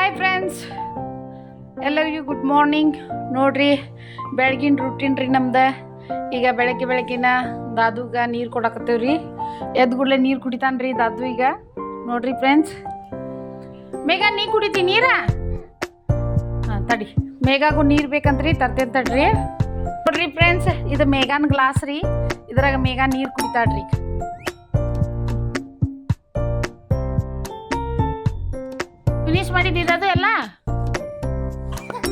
Hi friends ಎಲ್ಲರಿಗೂ good morning ನೋಡ್ರಿ, ಬೆಳಗಿನ ರೂಟೀನ್ ರೀ ನಮ್ದು. ಈಗ ಬೆಳಗ್ಗೆ ಬೆಳಗಿನ ದಾದುಗ ನೀರು ರೀ ಎದ್ದು ಕೂಡಲೇ ನೀರು ಕುಡಿತಾನ್ರಿ ದಾದು ಈಗ. ನೋಡ್ರಿ ಫ್ರೆಂಡ್ಸ್ ಮೇಘ, ನೀ ಕುಡಿತಿ ನೀರ? ಹಾಂ, ತಡಿ. ಮೇಘಾಗು ನೀರು ಬೇಕಂತ್ರಿ, ತರ್ತೇನೆ ತಡ್ರಿ. ನೋಡ್ರಿ ಫ್ರೆಂಡ್ಸ್ ಇದು ಮೇಘಾನ್ ಗ್ಲಾಸ್ ರೀ. ಇದ್ರಾಗ ಮೇಘಾ ನೀರು ಕುಡಿತಾಳ್ರಿ ಫಿನಿಶ್ ಮಾಡಿದ್ದು ಎಲ್ಲ?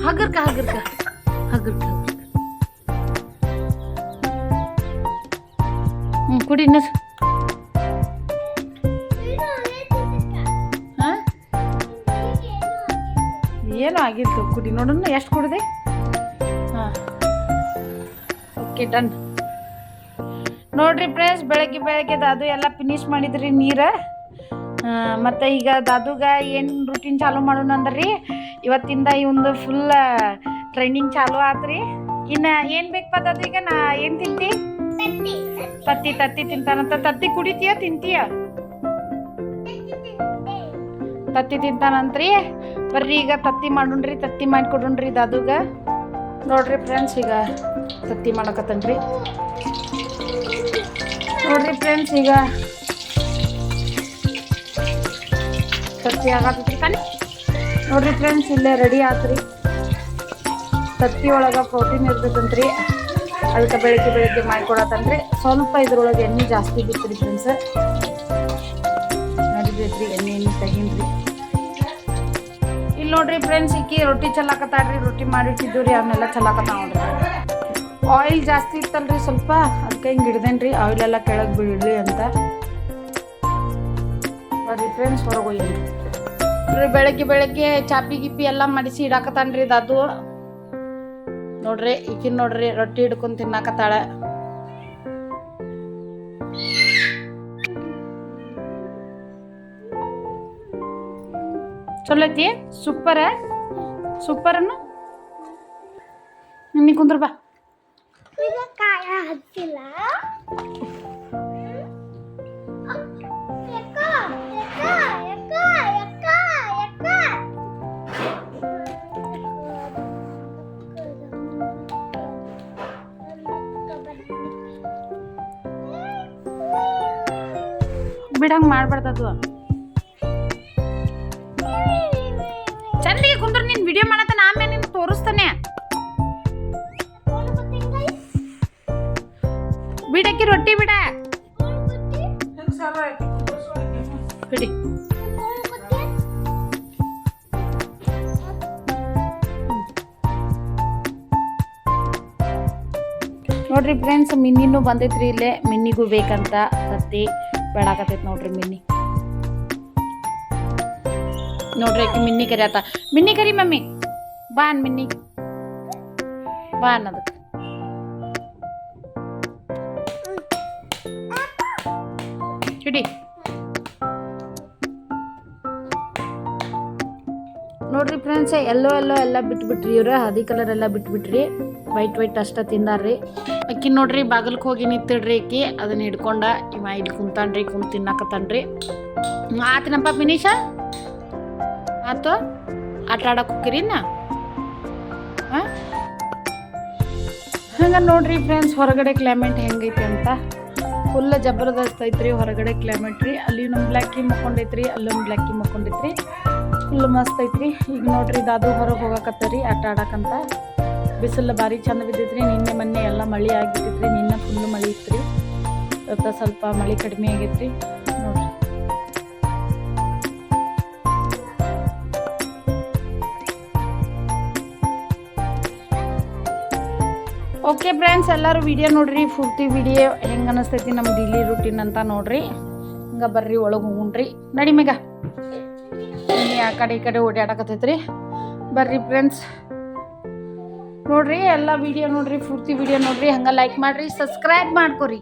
ಹಗರ್ಕ ಹಗರ್ಕ ಹಗರ್ಕ. ಹ್ಞೂ ಕುಡಿ ಇನ್ನು ಹಾಂ? ಏನೋ ಆಗಿತ್ತು, ಕುಡಿ. ನೋಡೋಣ, ಎಷ್ಟು ಕುಡಿದೆ? ಹಾಂ. Okay, done. ನೋಡ್ರಿ ಫ್ರೆಂಡ್ಸ್, ಬೆಳಗ್ಗೆ ಬೆಳಗ್ಗೆ ಅದು ಎಲ್ಲ ಫಿನಿಶ್ ಮಾಡಿದ್ರಿ ನೀರು. ಮತ್ತು ಈಗ ದಾದುಗ ಏನು ರೂಟೀನ್ ಚಾಲು ಮಾಡೋಣ ಅಂದ್ರಿ? ಇವತ್ತಿಂದ ಈ ಒಂದು ಫುಲ್ ಟ್ರೈನಿಂಗ್ ಚಾಲು ಆತ್ರಿ. ಇನ್ನು ಏನು ಬೇಕಪ್ಪ ದಾದು ಈಗ? ನಾ ಏನು ತಿಂತಿ? ತತ್ತಿ. ತತ್ತಿ ತಿಂತಾನಂತ ತತ್ತಿ ಕುಡಿತೀಯ ತಿಂತೀಯ? ತತ್ತಿ ತಿಂತಾನಂತ್ರಿ. ಬರ್ರಿ ಈಗ ತತ್ತಿ ಮಾಡೋಣ್ರಿ ತತ್ತಿ ಮಾಡಿ ಕೊಡೋಣ್ರಿ ದಾದುಗ. ನೋಡ್ರಿ ಫ್ರೆಂಡ್ಸ್ ಈಗ ತತ್ತಿ ಮಾಡಕತ್ತನ್ರಿ. ನೋಡ್ರಿ ಫ್ರೆಂಡ್ಸ್ ಈಗ ತತ್ತಿ ಆಗತ್ತೈತ್ರಿ ಕಾನಿ ನೋಡ್ರಿ ಫ್ರೆಂಡ್ಸ್ ಇಲ್ಲೇ ರೆಡಿ ಆತ್ರಿ. ತತ್ತಿ ಒಳಗೆ ಪ್ರೋಟೀನ್ ಇರ್ತೈತಂತ್ರಿ ಅದಕ್ಕೆ ಬೆಳಿಗ್ಗೆ ಬೆಳಿಗ್ಗೆ ಮಾಡ್ಕೊಡತ್ತನ್ರಿ ಸ್ವಲ್ಪ ಇದ್ರೊಳಗೆ ಎಣ್ಣೆ ಜಾಸ್ತಿ ಬಿತ್ರಿ ಫ್ರೆಂಡ್ಸ್ ನೋಡಿದ್ರಿ ಎಣ್ಣೆ ಎಣ್ಣೆ ತೆಗೀನ್ರಿ. ಇಲ್ಲಿ ನೋಡ್ರಿ ಫ್ರೆಂಡ್ಸ್ ಈಕಿ ರೊಟ್ಟಿ ಚಲಾಕತ್ತಾಡ್ರಿ ರೊಟ್ಟಿ ಮಾಡಿಟ್ಟಿದ್ದು ರೀ ಅವನ್ನೆಲ್ಲ ಚಲಾಕತ್ತ ನೋಡ್ರಿ. ಆಯಿಲ್ ಜಾಸ್ತಿ ಇತ್ತಲ್ರಿ ಸ್ವಲ್ಪ. ಅದಕ್ಕೆ ಹಿಂಗೆ ಹಿಡ್ದೇನ್ರಿ ಆಯಿಲ್ ಎಲ್ಲ ಕೆಳಗೆ ಬಿಡ್ರಿ ಅಂತ. ಬರ್ರಿ ಫ್ರೆಂಡ್ಸ್ ಬೆಳಗ್ಗೆ ಬೆಳಗ್ಗೆ ಚಾಪಿ ಗಿಪ್ಪಿ ಎಲ್ಲ ಮಡಿಸಿ ಇಡಾಕತಾನ್ರಿ ಅದು ನೋಡ್ರಿ, ಈಕಿನ್ ನೋಡ್ರಿ ರೊಟ್ಟಿ ಹಿಡ್ಕೊಂಡ್ ತಿನ್ನಾಕತ್ತಾಳ. ಚಲೋ ಐತಿ? ಸೂಪರ ಸೂಪರನ್ನು ನಿನ್ನ ಕುಂದ್ರ ಬಾ. ಬಿಡಂಗ್ ಮಾಡ್ಬಾರ್ದದು. ಚಂದಿಗೆ ಕುಂದ್ರ ನೀನ್ ವಿಡಿಯೋ ಮಾಡತ್ತ ಆಮೇಲೆ ನಿನ್ ತೋರಿಸ್ತಾನೆ. ಬಿಡಕ್ಕೆ ರೊಟ್ಟಿ ಬಿಡ. ಬಿಡಿ. ನೋಡ್ರಿ ಫ್ರೆಂಡ್ಸ್ ಮಿನ್ನಿನೂ ಬಂದೈತ್ರಿ ಇಲ್ಲೇ. ಮಿನ್ನಿಗೂ ಬೇಕಂತ ತತ್ತಿ. ಬೇಡಾಕತೈತಿ ನೋಡ್ರಿ ಮಿನ್ನಿ. ನೋಡ್ರಿ ಆಕಿ ಮಿನ್ನಿ ಕರಿ ಆತ. ಮಿನ್ನಿ ಕರಿ ಮಮ್ಮಿ. ಬಾ ಅನ್ ಮಿನ್ನಿ. ಬಾ ಅನ್ನೋದಕ್ಕೆ ಹಿಡಿ. ನೋಡ್ರಿ ಫ್ರೆಂಡ್ಸ್ ಎಲ್ಲೋ ಎಲ್ಲೋ ಎಲ್ಲ ಬಿಟ್ಬಿಟ್ರಿ ಇವ್ರ ಹದಿ ಕಲರ್ ಎಲ್ಲ ಬಿಟ್ಬಿಟ್ರಿ. ವೈಟ್ ವೈಟ್ ಅಷ್ಟ ತಿಂದಾರ್ರಿ. ಅಕ್ಕಿ ನೋಡ್ರಿ, ಬಾಗಲ್ಕ್ ಹೋಗಿ ನಿಂತಿಡ್ರಿ ಅಕ್ಕಿ. ಅದನ್ನ ಹಿಡ್ಕೊಂಡ ಇವ ಇಲ್ಲಿ ಕುಂತಾನ್ರಿ ಕುಂತ್ ತಿನ್ನಕತ್ತಾನ್ರಿ. ಆತನಪ್ಪ ಫಿನಿಶ ಆತು? ಆಟ ಆಡಕ್ ನಾ ಹಂಗ ನೋಡ್ರಿ ಫ್ರೆಂಡ್ಸ್ ಹೊರಗಡೆ ಕ್ಲೈಮೇಟ್ ಹೆಂಗೈತಿ ಅಂತ. ಫುಲ್ ಜಬರ್ದಸ್ತ್ ಐತ್ರಿ ಹೊರಗಡೆ ಕ್ಲೈಮೇಟ್ ರೀ. ಅಲ್ಲಿ ನಮ್ಮ ಬ್ಲ್ಯಾಕಿ ಮಕ್ಕೊಂಡೈತ್ರಿ, ಅಲ್ಲೊಂದು ಬ್ಲ್ಯಾಕಿ ಮಕ್ಕೊಂಡೈತ್ರಿ. ಫುಲ್ ಮಸ್ತ್ ಐತ್ರಿ. ಈಗ ನೋಡ್ರಿ ದಾದು ಹೊರಗೆ ಹೋಗಕತ್ತರಿ, ಆಟ ಆಡಕಂತ. ಬಿಸಿಲು ಭಾರಿ ಚಂದ ಬಿದ್ದೈತ್ರಿ, ನಿನ್ನೆ ಮೊನ್ನೆ ಎಲ್ಲ ಮಳೆ ಆಗಿತ್ತೈತ್ರಿ, ನಿನ್ನೆ ಫುಲ್ ಮಳೆ ಇತ್ರಿ. ಇವತ್ತು ಸ್ವಲ್ಪ ಮಳೆ ಕಡಿಮೆ ಆಗೈತ್ರಿ. ಓಕೆ ಫ್ರೆಂಡ್ಸ್ ಎಲ್ಲರೂ ವಿಡಿಯೋ ನೋಡ್ರಿ, ಪೂರ್ತಿ ವಿಡಿಯೋ ಹೆಂಗೆ ಅನಿಸ್ತೈತಿ ನಮ್ಮ ಡೈಲಿ ರೂಟೀನ್ ಅಂತ ನೋಡ್ರಿ. ಹಿಂಗ ಬರ್ರಿ, ಒಳಗೆ ಹೋಗ್ರಿ ನಡಿ ಮೇಗ ನೀ ಆ ಕಡೆ ಈ ಕಡೆ ಓಡಾಡಕತ್ತೈತ್ರಿ ಬರ್ರಿ ಫ್ರೆಂಡ್ಸ್ ನೋಡ್ರಿ, ಎಲ್ಲ ವಿಡಿಯೋ ನೋಡ್ರಿ, ಪೂರ್ತಿ ವಿಡಿಯೋ ನೋಡ್ರಿ. ಹಂಗೆ ಲೈಕ್ ಮಾಡ್ರಿ ಸಬ್ಸ್ಕ್ರೈಬ್ ಮಾಡ್ಕೊರಿ.